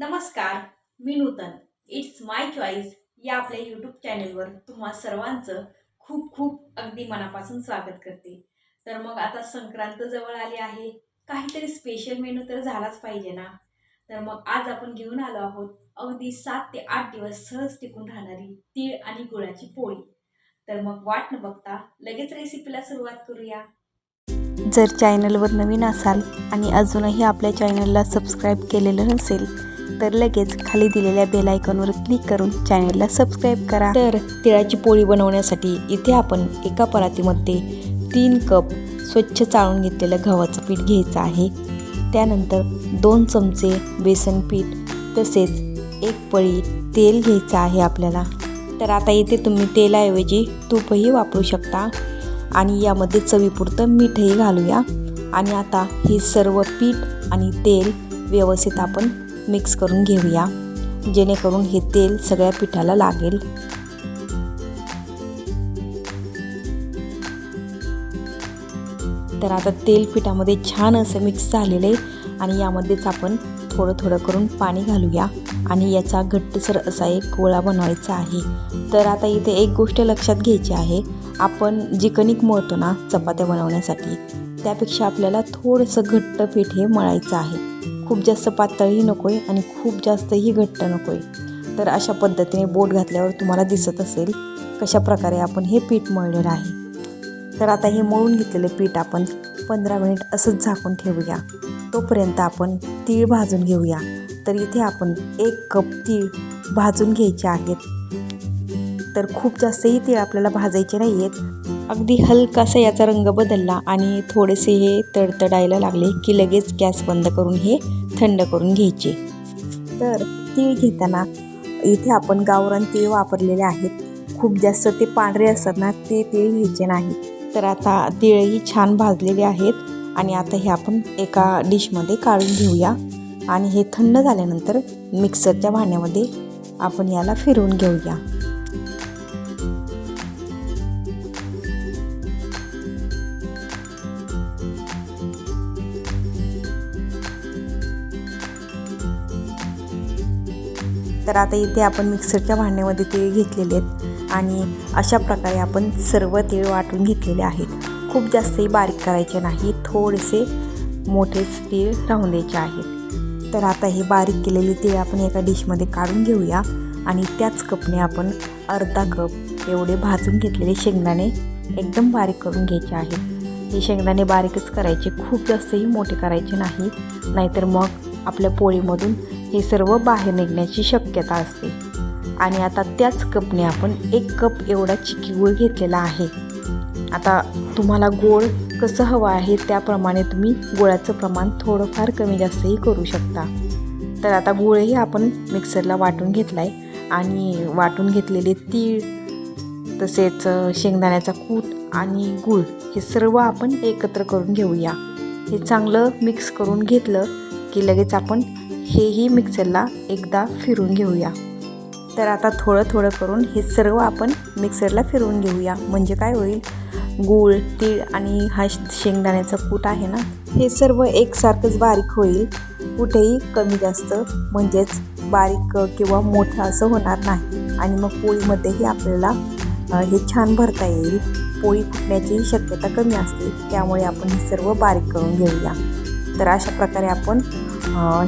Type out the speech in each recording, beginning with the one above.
नमस्कार मी नूतन. It's my choice या आपल्या यूट्यूब चॅनेलवर तुम्हा सर्वांचं खूप खूप अगदी मनापासून स्वागत करते. तर मग आता संक्रांत जवळ आली आहे. काहीतरी स्पेशल मेनू तर झालाच पाहिजे ना? तर मग आज आपण घेऊन आलो आहोत अगदी सात ते आठ दिवस सहज टिकून राहणारी तीळ आणि गुळाची पोळी. तर मग वाट न बघता लगेच रेसिपीला सुरुवात करूया. जर चॅनलवर नवीन असाल आणि अजूनही आपल्या चॅनलला सबस्क्राईब केलेलं नसेल तर लगेच खाली दिलेल्या बेल आयकॉनवर क्लिक करून चॅनेलला सबस्क्राईब करा. तर तिळाची पोळी बनवण्यासाठी इथे आपण एका परातीमध्ये तीन कप स्वच्छ चाळून घेतलेलं गव्हाचं पीठ घ्यायचं आहे. त्यानंतर दोन चमचे बेसन पीठ तसेच एक पळी तेल घ्यायचं आहे आपल्याला. तर आता इथे तुम्ही तेलाऐवजी तूपही वापरू शकता आणि यामध्ये चवीपुरतं मीठही घालूया. आणि आता हे सर्व पीठ आणि तेल व्यवस्थित आपण मिक्स करून घेऊया. जेणेकरून हे तेल सगळ्या पिठाला लागेल. तर आता तेल पिठामध्ये छान असं मिक्स झालेलं आहे आणि यामध्येच आपण थोडं थोडं करून पाणी घालूया. आणि याचा घट्टसर असा एक गोळा बनवायचा आहे. तर आता इथे एक गोष्ट लक्षात घ्यायची आहे. आपण जी कणिक मळतो ना चपात्या बनवण्यासाठी त्यापेक्षा आपल्याला थोडंसं घट्ट पीठ हे मळायचं आहे. खूप जास्त पातळही नको आहे आणि खूप जास्तही घट्ट नको आहे तर अशा पद्धतीने बोट घातल्यावर तुम्हाला दिसत असेल कशा प्रकारे आपण हे पीठ मळलेलं आहे. तर आता हे मळून घेतलेलं पीठ आपण पंधरा मिनिट असंच झाकून ठेवूया. तोपर्यंत आपण तीळ भाजून घेऊया. तर इथे आपण एक कप तीळ भाजून घ्यायचे आहेत. तर खूप जास्तही तीळ आपल्याला भाजायचे नाही आहेत अगदी हलकासा याचा रंग बदलला आणि थोडेसे हे तडतडायला लागले की लगेच गॅस बंद करून हे थंड करून घ्यायचे. तर तीळ घेताना इथे आपण गावरान तीळ वापरलेले आहेत. खूप जास्त ते पांढरे असतात ना ते तीळ घ्यायचे नाही. तर आता तिळही छान भाजलेले आहेत आणि आता हे आपण एका डिशमध्ये काढून घेऊया. आणि हे थंड झाल्यानंतर मिक्सरच्या भांड्यामध्ये आपण याला फिरवून घेऊया. तर आता इथे आपण मिक्सरच्या भांड्यामध्ये तीळ घेतलेले आहेत आणि अशा प्रकारे आपण सर्व तीळ वाटून घेतलेले आहेत. खूप जास्तही बारीक करायचे नाही थोडेसे मोठेच तीळ राहून द्यायचे आहेत. तर आता हे बारीक केलेले तीळ आपण एका डिशमध्ये काढून घेऊया आणि त्याच कपने आपण अर्धा कप एवढे भाजून घेतलेले शेंगदाणे एकदम बारीक करून घ्यायचे आहेत. हे शेंगदाणे बारीकच करायचे खूप जास्तही मोठे करायचे नाही नाहीतर मग आपल्या पोळीमधून हे सर्व बाहेर निघण्याची शक्यता असते. आणि आता त्याच कपने आपण एक कप एवढा चिकी गूळ घेतलेला आहे. आता तुम्हाला गोळ कसं हवं आहे त्याप्रमाणे तुम्ही गुळाचं प्रमाण थोडंफार कमी जास्तही करू शकता. तर आता गुळही आपण मिक्सरला वाटून घेतला आहे आणि वाटून घेतलेले तीळ तसेच शेंगदाण्याचा कूट आणि गूळ हे सर्व आपण एकत्र करून घेऊया. हे चांगलं मिक्स करून घेतलं की लगेच आपण हेही मिक्सरला एकदा फिरून घेऊया. तर आता थोडं थोडं करून हे सर्व आपण मिक्सरला फिरवून घेऊया. म्हणजे काय होईल? गूळ तीळ आणि हा शेंगदाण्याचा कूट आहे ना? हे सर्व एकसारखंच बारीक होईल. कुठेही कमी जास्त म्हणजेच बारीक किंवा मोठं असं होणार नाही. आणि मग पोळीमध्येही आपल्याला हे छान भरता येईल. पोळी फुटण्याचीही शक्यता कमी असते. त्यामुळे आपण हे सर्व बारीक करून घेऊया. तर अशा प्रकारे आपण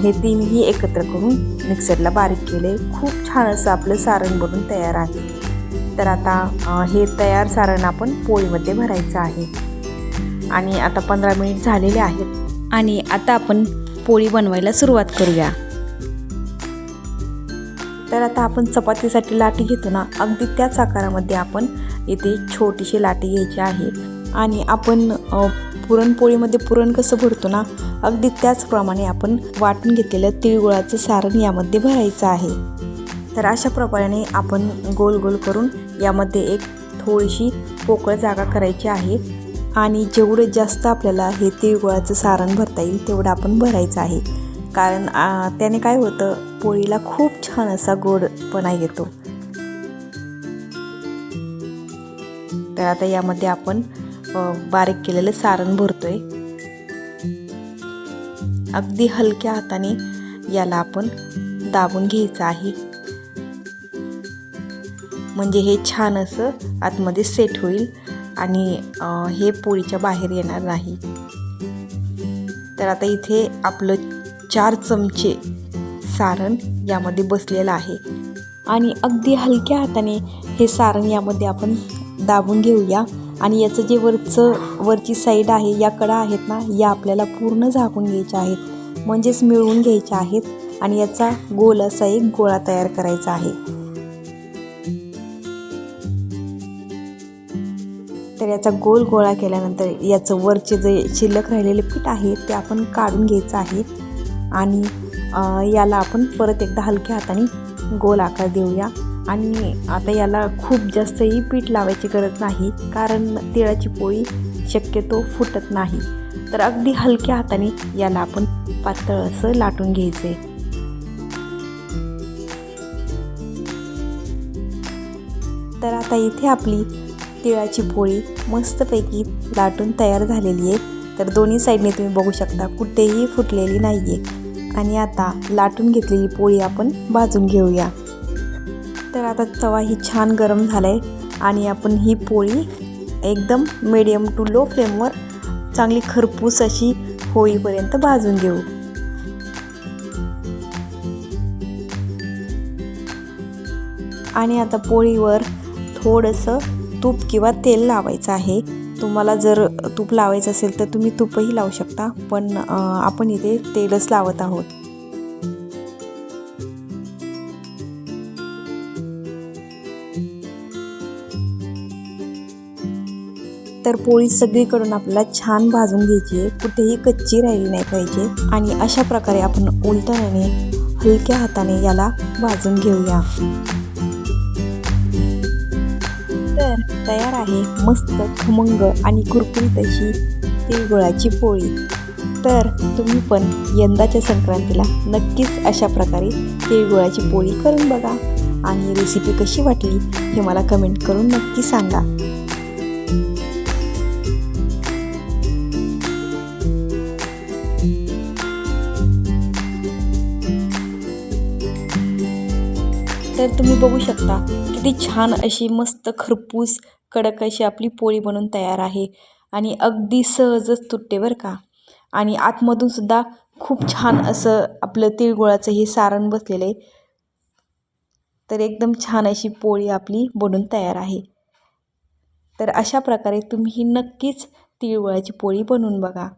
हे तीनही एकत्र करून मिक्सरला बारीक केले. खूप छान असं आपलं सारण बनून तयार आहे. तर आता हे तयार सारण आपण पोळीमध्ये भरायचं आहे. आणि आता पंधरा मिनिट झालेले आहेत. आणि आता आपण पोळी बनवायला सुरुवात करूया. तर आता आपण चपातीसाठी लाटी घेतो ना अगदी त्याच आकारामध्ये आपण इथे छोटीशी लाटी घ्यायची आहे. आणि आपण पुरणपोळीमध्ये पुरण कसं भरतो ना अगदी त्याचप्रमाणे आपण वाटून घेतलेलं तिळगुळाचं सारण यामध्ये भरायचं आहे. तर अशा प्रमाणे आपण गोल गोल करून यामध्ये एक थोडीशी पोकळ जागा करायची आहे आणि जेवढं जास्त आपल्याला हे तिळगुळाचं सारण भरता येईल तेवढं आपण भरायचं आहे. कारण त्याने काय होतं पोळीला खूप छान असा गोडपणा येतो. तर आता यामध्ये आपण बारीक केलेलं सारण भरतोय. अगदी हलक्या हाताने याला आपण दाबून घ्यायचं आहे. म्हणजे हे छान असं आतमध्ये सेट होईल आणि हे पोळीच्या बाहेर येणार नाही. तर आता इथे आपलं चार चमचे सारण यामध्ये बसलेलं आहे. आणि अगदी हलक्या हाताने हे सारण यामध्ये आपण दाबून घेऊया. आणि याचं जे वरचं वरची साईड आहे या कडा आहेत ना या आपल्याला पूर्ण झाकून घ्यायच्या आहेत. म्हणजेच मिळवून घ्यायच्या आहेत आणि याचा गोल असा एक गोळा तयार करायचा आहे. तर याचा गोल गोळा केल्यानंतर याचं वरचे जे शिल्लक राहिलेले पीठ आहे ते आपण काढून घ्यायचं आहे. आणि याला आपण परत एकदा हलक्या हाताने गोल आकार देऊया. आणि आता याला खूप जास्तही पीठ लावायची गरज नाही कारण तिळाची पोळी शक्यतो फुटत नाही. तर अगदी हलक्या हाताने याला आपण पातळ असं लाटून घ्यायचं. आहे तर आता इथे आपली तिळाची पोळी मस्तपैकी लाटून तयार झालेली आहे. तर दोन्ही साईडने तुम्ही बघू शकता कुठेही फुटलेली नाही आहे आणि आता लाटून घेतलेली पोळी आपण भाजून घेऊया. तर आता तवा ही छान गरम झाला आहे आणि आपण ही पोळी एकदम मिडियम टू लो फ्लेमवर चांगली खरपूस अशी होईपर्यंत भाजून घेऊ. आणि आता पोळीवर थोडंसं तूप किंवा तेल लावायचं आहे. तुम्हाला जर तूप लावायचं असेल तर तुम्ही तूपही लावू शकता पण आपण इथे तेलच लावत आहोत. तर पोळी सगळीकडून आपल्याला छान भाजून घ्यायची आहे. कुठेही कच्ची राहिली नाही पाहिजे. आणि अशा प्रकारे आपण उलटण्याने हलक्या हाताने याला भाजून घेऊया. तर तयार आहे मस्त खमंग आणि कुरकुरीत अशी तिळगुळाची पोळी. तर तुम्ही पण यंदाच्या संक्रांतीला नक्कीच अशा प्रकारे तिळगुळाची पोळी करून बघा. आणि रेसिपी कशी वाटली हे मला कमेंट करून नक्की सांगा. तर तुम्ही बघू शकता किती छान अशी मस्त खरपूस कडक अशी आपली पोळी बनून तयार आहे आणि अगदी सहजच तुटते बरं का. आणि आतमधून सुद्धा खूप छान असं आपलं तिळगुळाचं हे सारण बसलेलं आहे. तर एकदम छान अशी पोळी आपली बनून तयार आहे. तर अशा प्रकारे तुम्ही नक्कीच तिळगुळाची पोळी बनवून बघा.